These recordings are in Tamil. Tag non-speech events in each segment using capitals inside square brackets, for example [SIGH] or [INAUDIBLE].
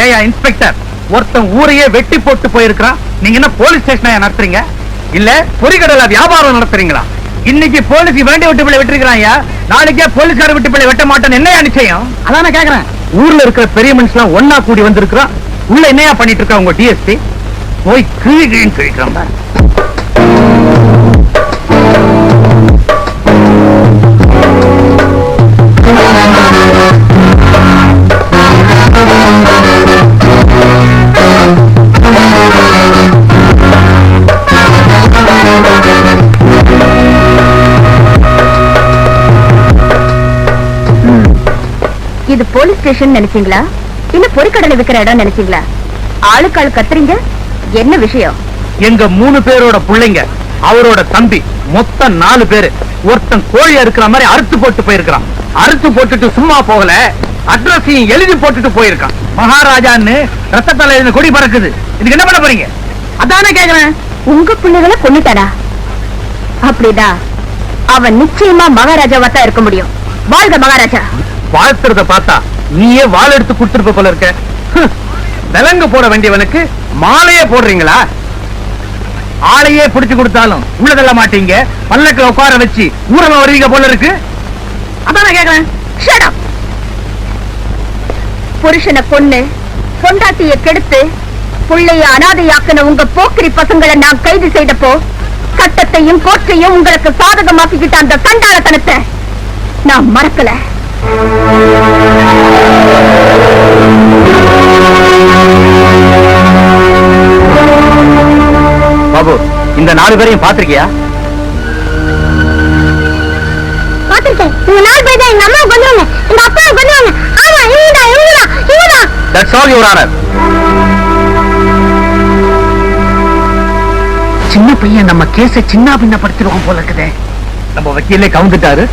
ஏயா இன்ஸ்பெக்டர் ஒருத்தன் ஊரையே வெட்டி போட்டு போயிருக்கிறான். நீங்க என்ன போலீஸ் ஸ்டேஷனா நடத்துறீங்க? இல்ல பொறிகடல வியாபாரம் நடத்துறீங்களா? இன்னைக்கு போலீஸ் வேண்டிய விட்டு பிள்ளை வெட்டிருக்கிறான் ஐயா. நாளைக்கே போலீஸ்கார விட்டு பிள்ளை வெட்ட மாட்டேன்னு என்னையா நிச்சயம்? அதான கேக்குறேன். ஊர்ல இருக்கிற பெரிய மனுஷன் ஒன்னா கூடி வந்திருக்கிறான். உள்ள என்னையா பண்ணிட்டு இருக்கா உங்க டிஎஸ்பி போய் கிழி கிழின்னு கிழிக்கிறான் இது போலீஸ் ஸ்டேஷன் நினைச்சீங்களா? இல்ல பொறிக்கடலை விக்கிற இடம் நினைச்சீங்களா? ஆளுக்கு ஆளு கத்துறீங்க? என்ன விஷயம்? எங்க மூணு பேரோட பிள்ளைங்க அவரோட தம்பி மொத்தம் நாலு பேரு. ஒருத்தன் கோழி அறுக்கிற மாதிரி அறுத்து போட்டு போயிருக்கான் அறுத்து போட்டுட்டு சும்மா போகல அட்ரஸையும் எழுதி போட்டுட்டு போயிருக்கான். மகாராஜான்னு ரத்தத்தால எழுதின கொடி பறக்குது. இதுக்கு என்ன பண்ண போறீங்க? அதானே கேக்குறேன். உங்க பிள்ளைகளை கொன்னுட்டாரா? அப்படிதான். அவன் நிச்சயமா மகாராஜாவா தான் இருக்க முடியும். வாழ்க மகாராஜா. வாழ்த்துறத பார்த்தா நீயே வாள் எடுத்து கொடுத்துருப்ப போல இருக்க. விலங்கு போட வேண்டியவனுக்கு மாலையே போடுறீங்களா? ஆளையே பிடிச்சு கொடுத்தாலும் உள்ள தள்ள மாட்டீங்க. பல்லக்குல உட்கார வச்சு ஊரக வருவீங்க போல இருக்கு. அதான் கேக்குறேன். புருஷனை கொன்னு பொண்டாட்டிய கெடுத்து பிள்ளைய அனாதையாக்கின உங்க போக்கிரி பசங்களை நான் கைது செய்தப்போ சட்டத்தையும் கோற்றையும் உங்களுக்கு சாதகமாக்கிக்கிட்ட அந்த கண்டாளத்தனத்தை நான் மறக்கல. பாபு இந்த நாலு பேரையும் பாத்திருக்கியா பாத்துருக்கேன் இந்த நாலு பேர் தான் எங்க அம்மா கொண்டுவாங்க எங்க அப்பா கொண்டுவாங்க ஆமா இவங்கதான் இவங்கதான் இவங்கதான். தட்ஸ் ஆல் யுவர் ஆனர் சின்ன பையன் நம்ம கேஸ சின்ன பின்னப்படுத்திடுவோம் போல இருக்குதே. நம்ம வக்கீலே கவுந்துட்டாரு.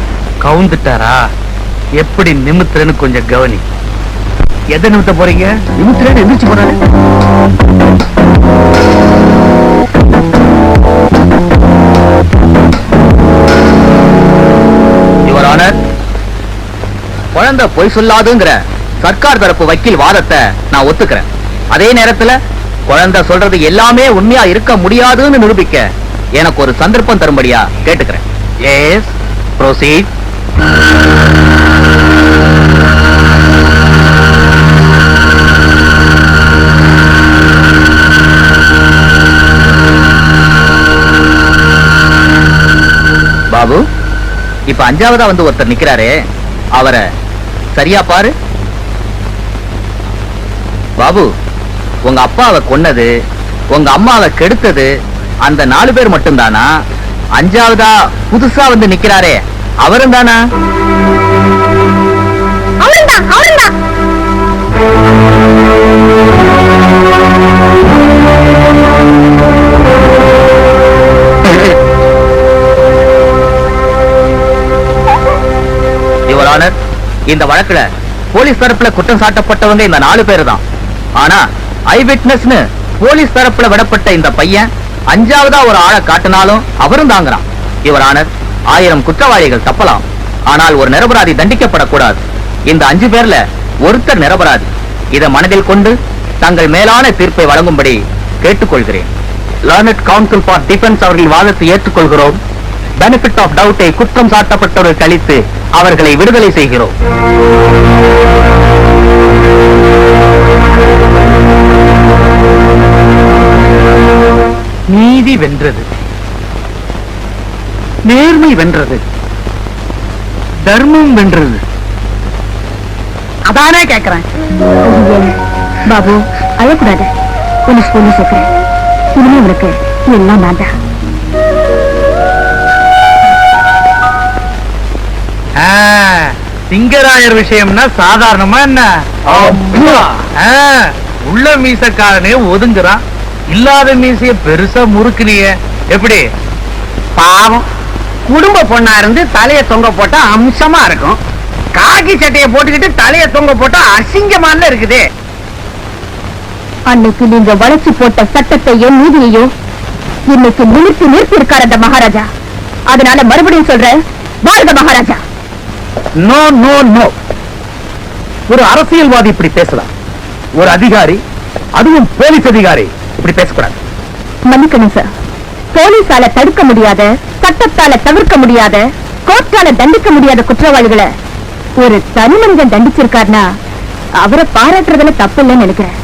கவுந்துட்டாரா? எப்படி நிமித்திரன்னு கொஞ்சம் கவனி. எதை நிமித்த போறீங்க? நிமித்துறேன்னு எந்திரிச்சு போறாரு. யுவர் ஆனர் குழந்தை பொய் சொல்லாதுங்கிற சர்க்கார் தரப்பு வக்கீல் வாதத்தை நான் ஒத்துக்கிறேன். அதே நேரத்துல குழந்தை சொல்றது எல்லாமே உண்மையா இருக்க முடியாதுன்னு நிரூபிக்க எனக்கு ஒரு சந்தர்ப்பம் தரும்படியா கேட்டுக்கிறேன். எஸ் ப்ரோசீட் இப்ப அஞ்சாவதா வந்து ஒருத்தர் நிக்கிறாரே அவரை சரியா பாரு. பாபு உங்க அப்பாவை கொன்னது உங்க அம்மாவை கெடுத்தது அந்த நாலு பேர் மட்டும்தானா? அஞ்சாவதா புதுசா வந்து நிக்கிறாரே அவரும் தானா அவன்தான் அவன்தான் யுவர் ஆனர் இந்த வழக்குல போலீஸ் தரப்புல குற்றம் சாட்டப்பட்டவங்க இந்த நாலு பேர் தான் ஆனா ஐ விட்னஸ்னு போலீஸ் தரப்புல விடப்பட்ட இந்த பையன் அஞ்சாவதா ஒரு ஆளை காட்டினாலும் அவரும் தாங்குறான். யுவர் ஆனர் ஆயிரம் குற்றவாளிகள் தப்பலாம். ஆனால் ஒரு நிரபராதி தண்டிக்கப்படக்கூடாது. இந்த அஞ்சு பேர்ல ஒருத்தர் நிரபராதி. இதை மனதில் கொண்டு தங்கள் மேலான தீர்ப்பை வழங்கும்படி கேட்டுக்கொள்கிறேன். லேர்னட் கவுன்சில் ஃபார் டிஃபென்ஸ் அவர்கள் வாதத்தை ஏற்றுக்கொள்கிறோம். பெனிஃபிட் ஆஃப் டவுட்டை குற்றம் சாட்டப்பட்டவர்கள் கழித்து அவர்களை விடுதலை செய்கிறோம். நீதி வென்றது. நேர்மை வென்றது. தர்மம் வென்றது. அதானே கேக்குறேன். பாபு அழக்கூடாது. போலீஸ் போலீஸ் இருக்கிறேன் இனிமே உனக்கு எல்லாம் வேண்டாம். சிங்கராயர் விஷயம்னா சாதாரணமா என்ன? ஆ, உள்ள மீசக்காரனே ஒதுங்குறான். இல்லாத மீசைய பெருசா முறுக்குனிய. எப்படி? பாவம். குடும்ப பொண்ணா இருந்து தலைய தொங்க போட்டா அம்சமா இருக்கும். காக்கி சட்டையை போட்டுக்கிட்டு தலைய தொங்க போட்டா அசிங்கமான இருக்குது. அன்னைக்கு நீங்க வளைச்சு போட்ட சட்டத்தையும் நீதியையும் இன்னைக்கு நிறுத்தி நிறுத்தி இருக்கார் அந்த மகாராஜா. அதனால மறுபடியும் சொல்றேன் வாழ்க மகாராஜா. No no no. ஒரு அரசியல்வாதி இப்படி பேசலாம். ஒரு அதிகாரி அதுவும் போலீஸ் அதிகாரி இப்படி பேசக்கூடாது. மன்னிக்கணும் சார் போலீஸால தடுக்க முடியாத சட்டத்தால தவிர்க்க முடியாத கோர்ட்டால தண்டிக்க முடியாத குற்றவாளிகளை ஒரு தனி மனிதன் தண்டிச்சிருக்காருனா அவரை பாராட்டுறதுல தப்பு இல்லைன்னு நினைக்கிறேன்.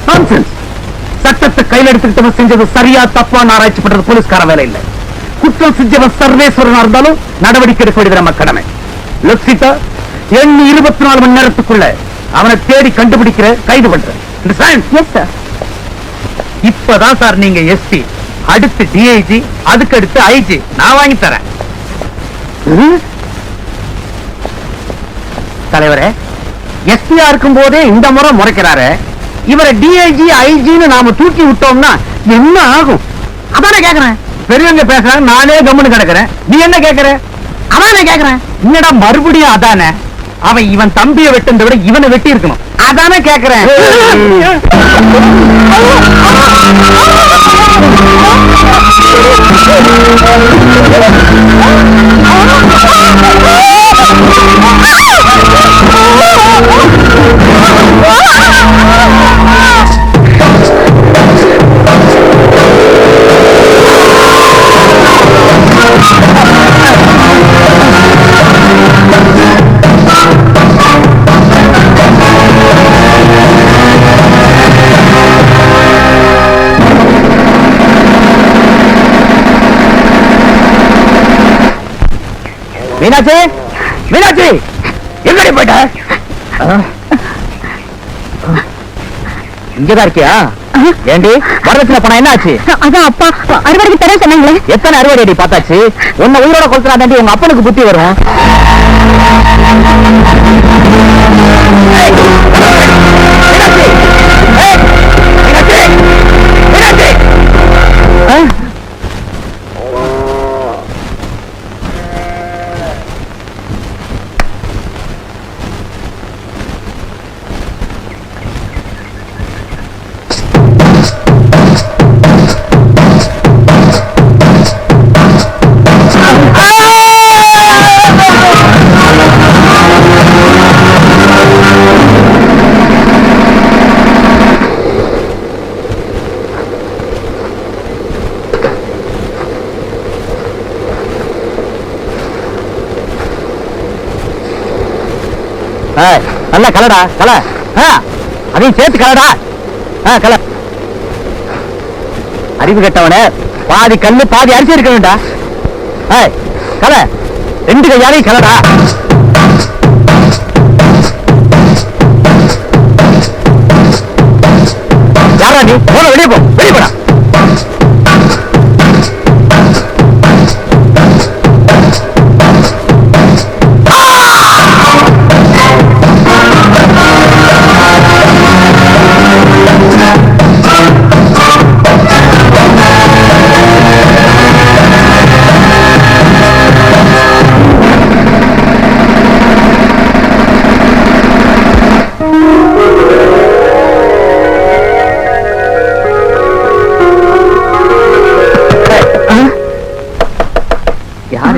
சட்டத்தை கையில் எடுத்துக்கிட்டவன் செஞ்சது சரியா தப்பான்னு ஆராய்ச்சி பண்றது போலீஸ்கார வேலை இல்ல. குற்றம் செஞ்சவன் சர்வேஸ்வரனா இருந்தாலும் நடவடிக்கை எடுக்க வேண்டியது நம்ம கடமை. லட்சிதா எண்ணி இருபத்தி நாலு மணி நேரத்துக்குள்ள அவனை தேடி கண்டுபிடிக்கிற கைது பண்ற Understand? எஸ் சார் இப்பதான் சார் நீங்க எஸ்பி அடுத்து டிஐஜி அதுக்கு அடுத்து ஐஜி நான் வாங்கி தரேன்? தலைவரே எஸ்பியா இருக்கும் போதே இந்த முறை முறைக்கிறாரு. இவரை டிஐஜி ஐஜின்னு நாம தூக்கி விட்டோம்னா என்ன ஆகும்? அதானே கேக்குறேன். பெரியவங்க பேசுறாங்க நானே கம்முன்னு கிடக்குறேன். நீ என்ன கேக்குற? அதானே கேக்குறேன்? என்னடா மறுபடியும் அதானே? அவன் இவன் தம்பியை வெட்டுறதை விட இவனை வெட்டி இருக்கணும் அதானே கேக்குறேன். [LAUGHS] மீனாட்சி? மீனாட்சி! எங்கடி போயிட்ட? இங்கதான் இருக்கியா? ஏண்டி வரதட்சணை பணம் என்ன ஆச்சு அதான் அப்பா அறுவடைக்கு தர சொன்னாங்களே. எத்தனை அறுவடை அடி பார்த்தாச்சு? உன்னை உயிரோட கொளுத்தினா தாண்டி உங்க அப்பனுக்கு புத்தி வரும். நல்ல கலடா கல ஆ, அதையும் சேர்த்து கலடா ஆ, கல அறிவு கெட்டவனே பாதி கல்லு பாதி அரிசி இருக்கணும்டா. ஏய், கல ரெண்டு கையாலையும் கலடா யாரா நீ? போன வெளியே போ வெளியே போடா.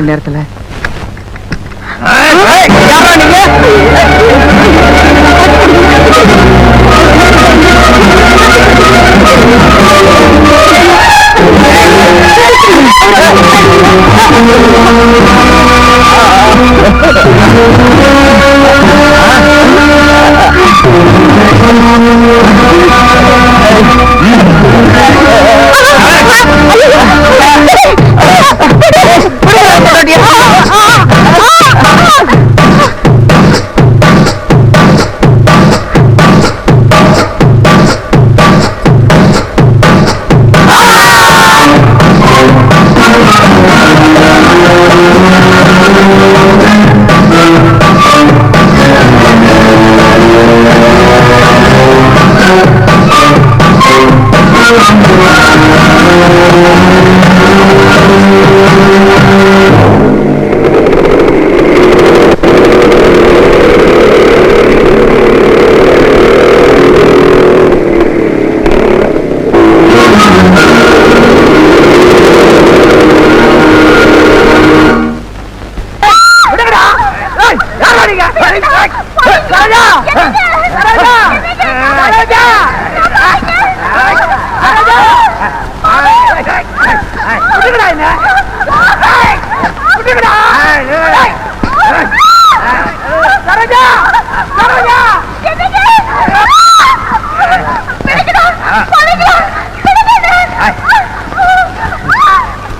மணி நேரத்துல ஐயோ! Dios, pruébalo,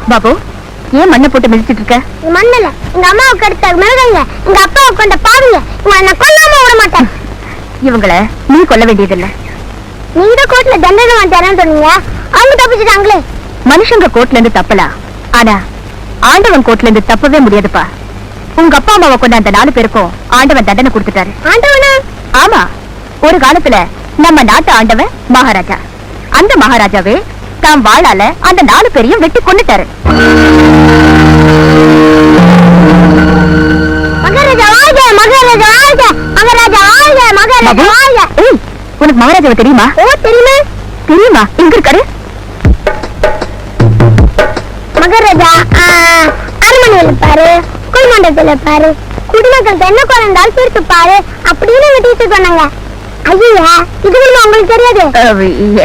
பாபு ஏன் மண்ணை போட்டு மிதிச்சிட்டு இருக்க? மண்ணல எங்க அம்மாவுக்கு அடுத்த மிளகாங்க எங்க அப்பா உட்காந்த பாருங்க. நான் கொல்லாம விட மாட்டேன். இவங்கள நீ கொல்ல வேண்டியதில்லை. நீங்க கோர்ட்ல தண்டனை வாங்கிட்டாரன்னு சொன்னீங்க. அவங்க தப்பிச்சுட்டாங்களே. மனுஷங்க கோர்ட்ல இருந்து தப்பலாம் ஆனா ஆண்டவன் கோர்ட்ல இருந்து தப்பவே முடியாதுப்பா. உங்க அப்பா அம்மாவை கொண்ட அந்த நாலு பேருக்கும் ஆண்டவன் தண்டனை கொடுத்துட்டாரு. ஆண்டவனா? ஆமா. ஒரு காலத்துல நம்ம நாட்டு ஆண்டவன் மகாராஜா. அந்த மகாராஜாவே தாம் வாளால அந்த நாலு பேரையும் வெட்டி கொன்னுட்டாரு. மகாராஜா மகாராஜா மகாராஜா உனக்கு மகாராஜாவை தெரியுமா? ஓ தெரியுமா? தெரியுமா? எங்க இருக்காரு? மகாராஜா அரண்மனையில் இருப்பாரு குடிமண்டலத்தில் இருப்பாரு. குடிமக்கள் என்ன குழந்தால் தீர்த்து பாரு அப்படின்னு எங்க டீச்சர் சொன்னாங்க. ஐயா இது கூட உங்களுக்கு தெரியாது?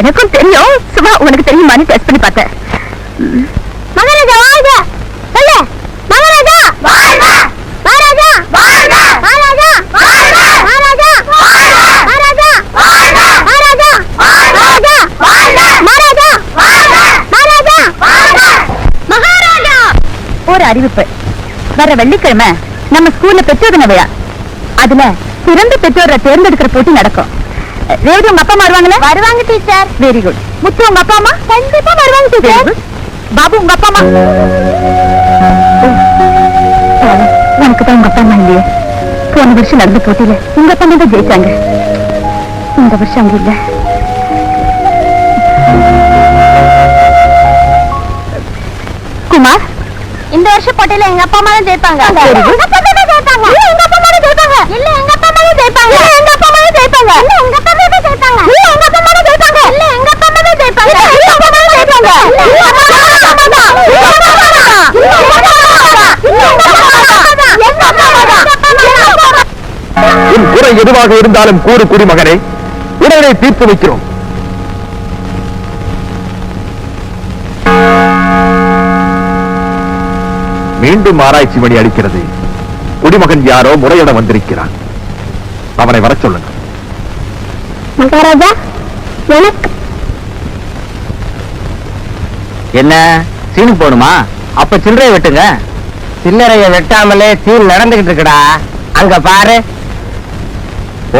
எனக்கும் தெரியும். சும்மா உனக்கு தெரியுமான்னு டெஸ்ட் பண்ணி பார்த்தேன். மகாராஜா வாழ்க அறிவிப்பு. வர வெள்ளிக்கிழமை நம்ம ஸ்கூல்ல பெற்றோர் விழா. அதுல சிறந்த பெற்றோரை தேர்ந்தெடுக்கிற போட்டி நடக்கும். ரேவதி உங்க அப்பா வருவாங்களா? வருவாங்க டீச்சர். வெரி குட் முத்து உங்க அப்பா அம்மா? கண்டிப்பா வருவாங்க டீச்சர். பாபு உங்க அப்பா அம்மா? அஹ், எனக்கு தான் உங்க அப்பா அம்மா இல்லையே. போன வருஷம் நடந்த போட்டியில உங்க அப்பா அம்மா தான் ஜெயிச்சாங்க. இந்த வருஷம் அங்க இல்ல. குமார்? இந்த வருஷம் போட்டியில எங்க அப்பா அம்மா தான் ஜெயிப்பாங்க. எங்க அப்பா அம்மா தான் ஜெயிப்பாங்க இல்ல எங்க அப்பா அம்மா தான் ஜெயிப்பாங்க இல்ல எங்க அப்பா அம்மா தான் ஜெயிப்பாங்க இல்ல எங்க அப்பா அம்மா தான் ஜெயிப்பாங்க இல்ல எங்க அப்பா அம்மா தான் ஜெயிப்பாங்க இல்ல எங்க அப்பா அம்மா தான் ஜெயிப்பாங்க இல்ல எங்க அப்பா அம்மா தான் ஜெயிப்பாங்க இல்ல எங்க அப்பா அம்மா தான் ஜெயிப்பாங்க இல்ல எங்க அப்பா அம்மா தான் இல்ல எங்க அப்பா உன் குறை எதுவாக இருந்தாலும் கூறு குடிமகனே உடனே தீர்த்து வைக்கிறோம் மீண்டும் ஆராய்ச்சி மணி அடிக்கிறது. குடிமகன் யாரோ முறையிட வந்திருக்கிறான். அவனை வரச் சொல்லுங்க மகாராஜா எனக்கு என்ன? சீனுக்கு போகணுமா அப்ப சில்லறையை வெட்டுங்க. சில்லறைய வெட்டாமலே சீன் நடந்துகிட்டு இருக்குடா. அங்க பாரு.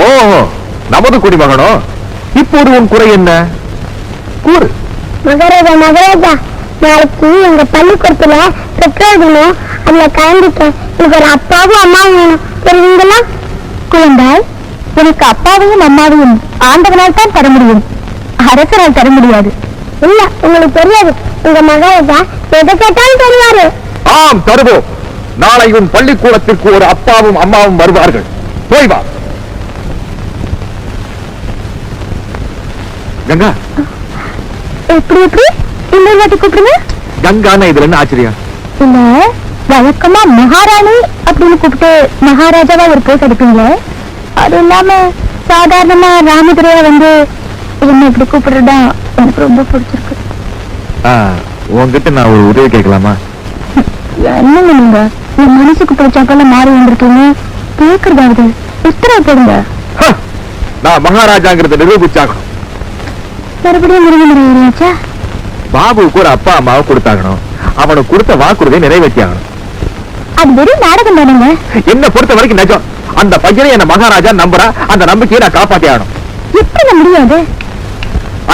ஓஹோ நமது குடிமகனோ? இப்போது உன் குறை என்ன? கூறு. மகாராஜா மகாராஜா நாளைக்கு எங்க பள்ளிக்கூடத்துல தினம் அதுல கலந்துட்டேன் எனக்கு ஒரு அப்பாவும் அம்மாவும் வேணும். தெரியுங்களா குழந்தாய் உனக்கு அப்பாவையும் அம்மாவையும் ஆண்டவனால் தான் தர முடியும். அரசரால் தர முடியாது. இல்ல உங்களுக்கு தெரியாது. உங்க மகாராஜா எதை கேட்டாலும் தருவாரு. ஆம் தருவோம் நாளை உன் பள்ளிக்கூடத்திற்கு ஒரு அப்பாவும் அம்மாவும் வருவார்கள். போய் வா. கங்கா. எப்படி எப்படி? இன்னொரு வாட்டி கூப்பிடுங்க. கங்கான்னா இதுல என்ன ஆச்சரியம்? இல்ல வழக்கமா மகாராணி அப்படின்னு கூப்பிட்டு மகாராஜாவா ஒரு போஸ் அடிப்பீங்களே அது இல்லாம சாதாரணமா ராமதுரையா வந்து என்ன இப்படி கூப்பிடுறதா எனக்கு ரொம்ப பிடிச்சிருக்கு. ஆ, உன்கிட்ட நான் ஒரு உதவி கேட்கலாமா? என்னங்க நீங்க? என் மனசுக்கு பிடிச்சாக்கல மாறி வந்திருக்கீங்க. கேக்குறதாவது உத்தரவு போடுங்க! நான் மகாராஜாங்கிறத நிரூபிச்சாகணும். மறுபடியும் முருகன் முறையாச்சா பாபுவுக்கு ஒரு அப்பா அம்மாவை கொடுத்தாகணும். அவனுக்கு கொடுத்த வாக்குறுதியை நிறைவேற்றி ஆகணும் அது வெறும் நாடகம் தானுங்க? என்ன பொறுத்த வரைக்கும் நிஜம். அந்த பையனை என்ன மகாராஜா நம்புறா. அந்த நம்பிக்கையை நான் காப்பாத்தி ஆகணும். எப்படி முடியாது?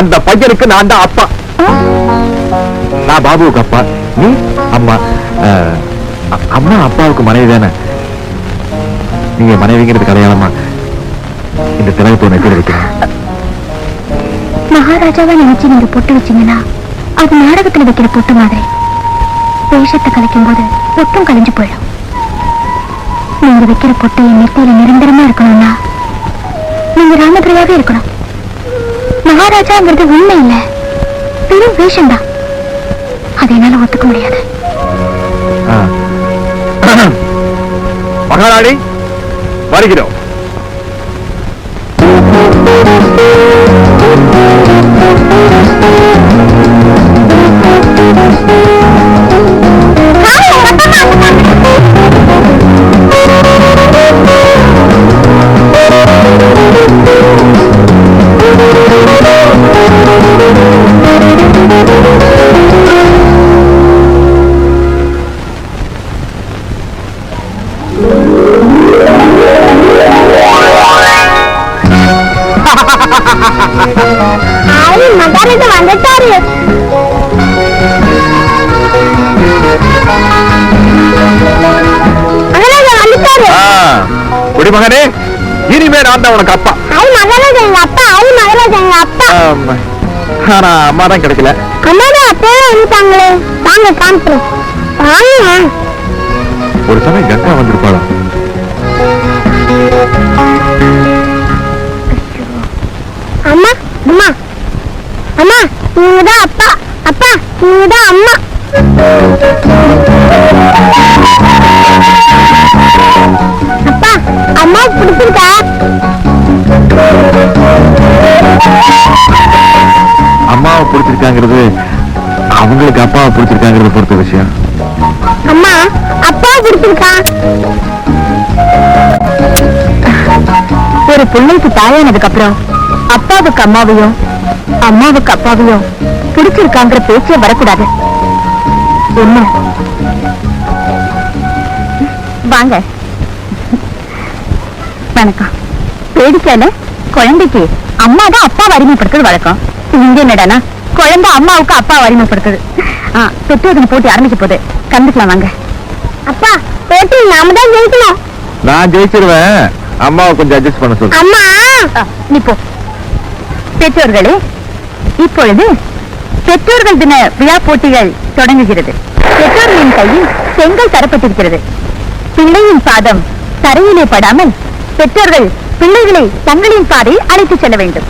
அந்த பையனுக்கு நான் தான் அப்பா. நான் பாபுவுக்கு அப்பா. நீ அம்மா. அம்மா அப்பாவுக்கு மனைவி தானே. நீங்க மனைவிங்கிறது கல்யாணமா இந்த திலகத்தை நெத்தியில் வைக்கிறேன். மகாராஜாவா நினைச்சு நீங்க பொட்டு வச்சீங்கன்னா அது நாடகத்துல வைக்கிற பொட்டு மாதிரி. வேஷத்தை கலைக்கும் போது பொட்டும் கலைஞ்சு போயிடும். நீங்க வைக்கிற பொட்டு என் நெத்தியில நிரந்தரமா இருக்கணும்னா நீங்க ராமதுரையாவே இருக்கணும். மகாராஜாங்கிறது உண்மை இல்ல. வெறும் வேஷம்தான். அதை என்னால ஒத்துக்க முடியாது. மகாராணி வருகிறோம். ஆனா அம்மா தான் கிடைக்கல. அம்மா தான் அப்பவே வந்துட்டாங்களே. வாங்க காமிக்கிறேன் வாங்க. ஒரு சமயம் கங்கா வந்திருப்பாளா? அம்மா அம்மா. அம்மா நீங்க தான் அப்பா. அப்பா நீங்க தான் அம்மா. அப்பா அம்மா பிடிச்சிருக்கா? அம்மாவை பிடிச்சிருக்காங்கிறது அவங்களுக்கு அப்பாவை பிடிச்சிருக்காங்கிறது பொறுத்த விஷயம். அம்மா அப்பா பிடிச்சிருக்கா? ஒரு பிள்ளைக்கு தாயானதுக்கு அப்புறம் அப்பாவுக்கு அம்மாவையும் அம்மாவுக்கு அப்பாவையும் பிடிச்சிருக்காங்கிற பேச்சே வரக்கூடாது. என்ன? வாங்க. வணக்கம். பேடிச்சால குழந்தைக்கு அம்மா தான் அப்பா அறிமுகப்படுத்துறது வழக்கம். இங்க என்னடானா? குழந்தை அம்மாவுக்கு அப்பா அறிமுகப்படுத்துது ஆ, பெற்றோர்கள் போட்டி ஆரம்பிக்க போகுது. கண்டுக்கலாம் வாங்க. அப்பா போட்டி நாம தான் ஜெயிக்கணும். நான் ஜெயிச்சிருவேன். அம்மாவை கொஞ்சம் அட்ஜஸ்ட் பண்ண சொல்லு. அம்மா! நீ போ. பெற்றோர்களே இப்பொழுது பெற்றோர்கள் தின விழா போட்டிகள் தொடங்குகிறது. பெற்றோர்களின் கையில் செங்கல் தரப்பட்டிருக்கிறது. பிள்ளையின் பாதம் தரையிலே படாமல் பெற்றோர்கள் பிள்ளைகளை தங்களின் பாதை அழைத்துச் செல்ல வேண்டும்.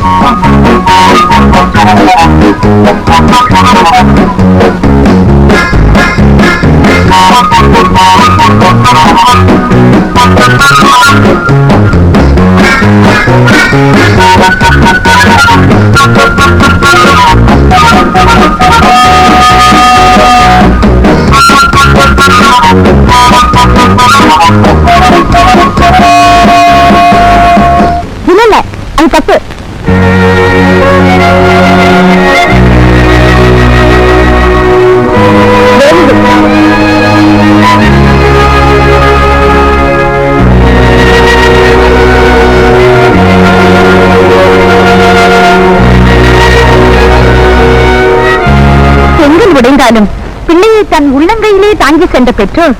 இருந்தாலும் பிள்ளையை தன் உள்ளங்கையிலே தாங்கி சென்ற பெற்றோர்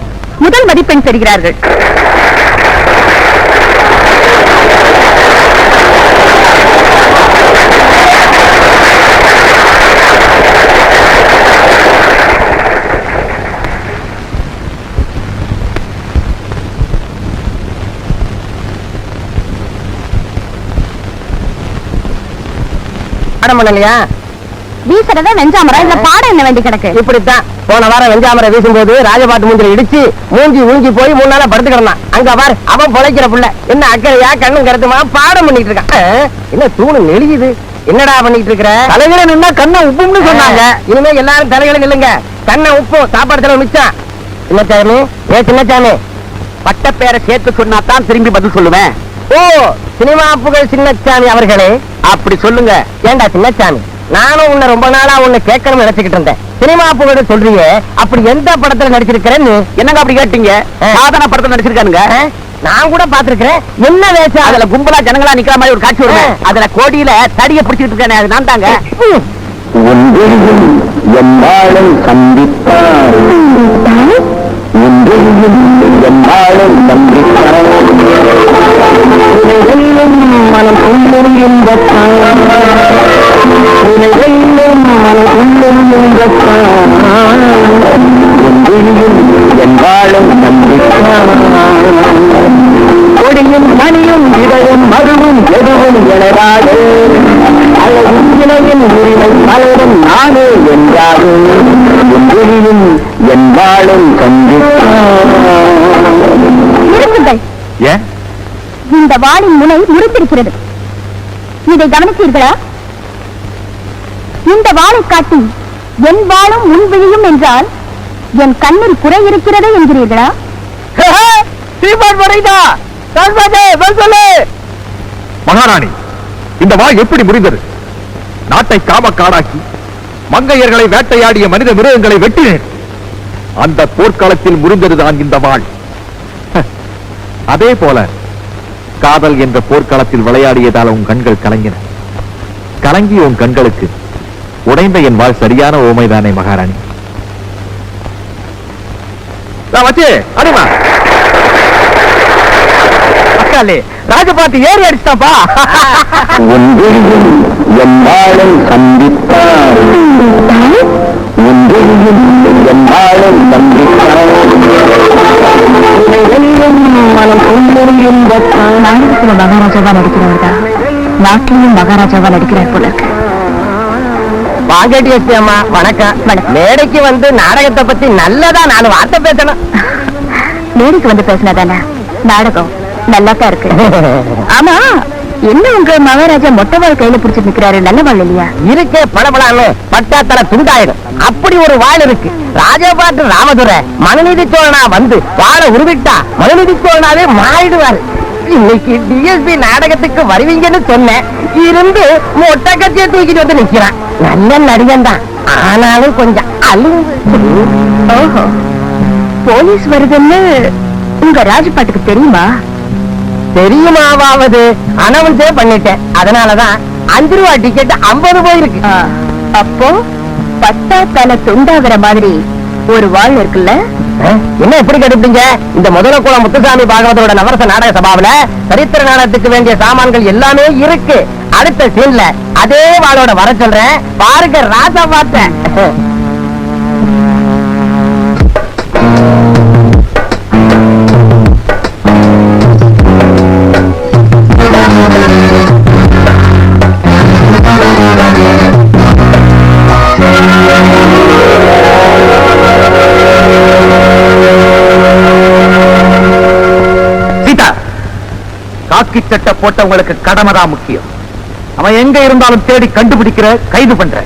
முதல் மதிப்பெண் பெறுகிறார்கள். பாடம் வீசுறத வெஞ்சாமரம் இல்ல பாடம் என்ன வேண்டி கிடக்கு? இப்படித்தான். போன வாரம் வெஞ்சாமரை வீசும்போது ராஜபாட்டு மூஞ்சில இடிச்சு மூஞ்சி உழுஞ்சி போய் மூணு நாளா படுத்து கிடந்தான் அங்க பாரு அவன் பொழைக்கிற புள்ள. என்ன அக்கறையா கண்ணும் கருத்துமா பாடம் பண்ணிட்டு இருக்கான். என்ன தூணு நெளியுது என்னடா பண்ணிட்டு இருக்கிற? தலைகளை நின்னா கண்ணை உப்பும்னு சொன்னாங்க. இனிமே எல்லாரும் தலைகளை நில்லுங்க. கண்ணை உப்பும் சாப்பாடு செலவு மிச்சம். சின்னச்சாமி ஏ சின்னச்சாமி பட்ட பேரை சேர்த்து சொன்னா தான் திரும்பி பதில் சொல்லுவேன். ஓ சினிமா புகழ் சின்னச்சாமி அவர்களே. அப்படி சொல்லுங்க. ஏண்டா சின்னச்சாமி? நானும் உன்னை ரொம்ப நாளா உன்னை கேட்கணும்னு நினைச்சுக்கிட்டு இருந்தேன். சினிமா புகழ் சொல்றீங்க. அப்படி எந்த படத்துல நடிச்சிருக்கிறேன்னு என்னங்க அப்படி கேட்டீங்க? சாதன படத்துல நடிச்சிருக்கானுங்க? நான் கூட பாத்துருக்கிறேன் என்ன வேஷம்? அதுல கும்பலா ஜனங்களா நிக்கிற மாதிரி ஒரு காட்சி வரும். அதுல கோடியில தடிய பிடிச்சிட்டு இருக்கேன் அது நான் தாங்க சந்தித்தார் எழவாது அழகும் இணையின் உரிமை பலரும் நானே என்றாரு என்றும் என் வாழும் ஏன்? இந்த வாளின் முனை முறித்திருக்கிறது. இதை கவனித்தீர்களா? இந்த வாளை காட்டி என் வாளும் உன் விழியும் என்றால் என் கண்ணில் குறை இருக்கிறதே என்கிறீர்களா? மகாராணி இந்த வா எப்படி முடிந்தது நாட்டை காம காடாக்கி மங்கையர்களை வேட்டையாடிய மனித மிருகங்களை வெட்டினேன். அந்த போர்க்களத்தில் முறிந்ததுதான் இந்த வாழ் அதே போல காதல் என்ற போர்க்களத்தில் விளையாடியதால் உன் கண்கள் கலங்கின. கலங்கிய உன் கண்களுக்கு உடைந்த என் வாழ் சரியான ஓமைதானே மகாராணி. வச்சு அடிமா. நாற்காலி ராஜபாட்டு ஏறி அடிச்சிட்டாப்பா ஒன்றையும் எம்மாளை சந்தித்தார் ஒன்றையும் எம்மாளை சந்தித்தார் மனம் பொன்முறையும் மகாராஜாவா நாட்டிலையும் நடிக்கிறார் போல இருக்கு. எஸ்பி அம்மா வணக்கம். மேடைக்கு வந்து நாடகத்தை பத்தி நல்லதா நாலு வார்த்தை பேசணும். மேடைக்கு வந்து பேசினாதானே? நாடகம். நல்லா தான் இருக்கு. ஆமா என்ன உங்க மகாராஜா மொட்டை வாழ் கையில பிடிச்சிட்டு நிக்கிறாரு? நல்ல வாழ் இல்லையா? இருக்கே பளபளான்னு பட்டாத்தல துண்டாயிடும் அப்படி ஒரு வாழ் இருக்கு. ராஜபாட்டு ராமதுரை மனுநீதி சோழனா வந்து வாழை உருவிட்டா மனுநீதி சோழனாவே மாறிடுவாரு. இன்னைக்கு டிஎஸ்பி நாடகத்துக்கு வருவீங்கன்னு சொன்னேன். இருந்து மொட்டை கட்சியை தூக்கிட்டு வந்து நிக்கிறான். நல்ல நடிகன் தான். ஆனாலும் கொஞ்சம் ஓஹோ. போலீஸ் வருதுன்னு உங்க ராஜபாட்டுக்கு தெரியுமா? தெரியுமாவாவது அனௌன்ஸே பண்ணிட்டேன். அதனாலதான் அஞ்சு ரூபா டிக்கெட் ஐம்பது போயிருக்கு. அப்போ பட்டா தலை துண்டாகிற மாதிரி ஒரு வாழ் இருக்குல்ல? என்ன எப்படி கட்டுப்பீங்க இந்த முதல குளம் முத்துசாமி பாகவதரோட நவரச நாடக சபாவில சரித்திர நாடகத்துக்கு வேண்டிய சாமான்கள் எல்லாமே இருக்கு. அடுத்த சீன்ல அதே வாளோட வர சொல்றேன். பாருங்க ராசா பார்த்தேன் காக்கி சட்டை போட்டவங்களுக்கு கடமை தான் முக்கியம். அவன் எங்க இருந்தாலும் தேடி கண்டுபிடிக்கிற கைது பண்ற.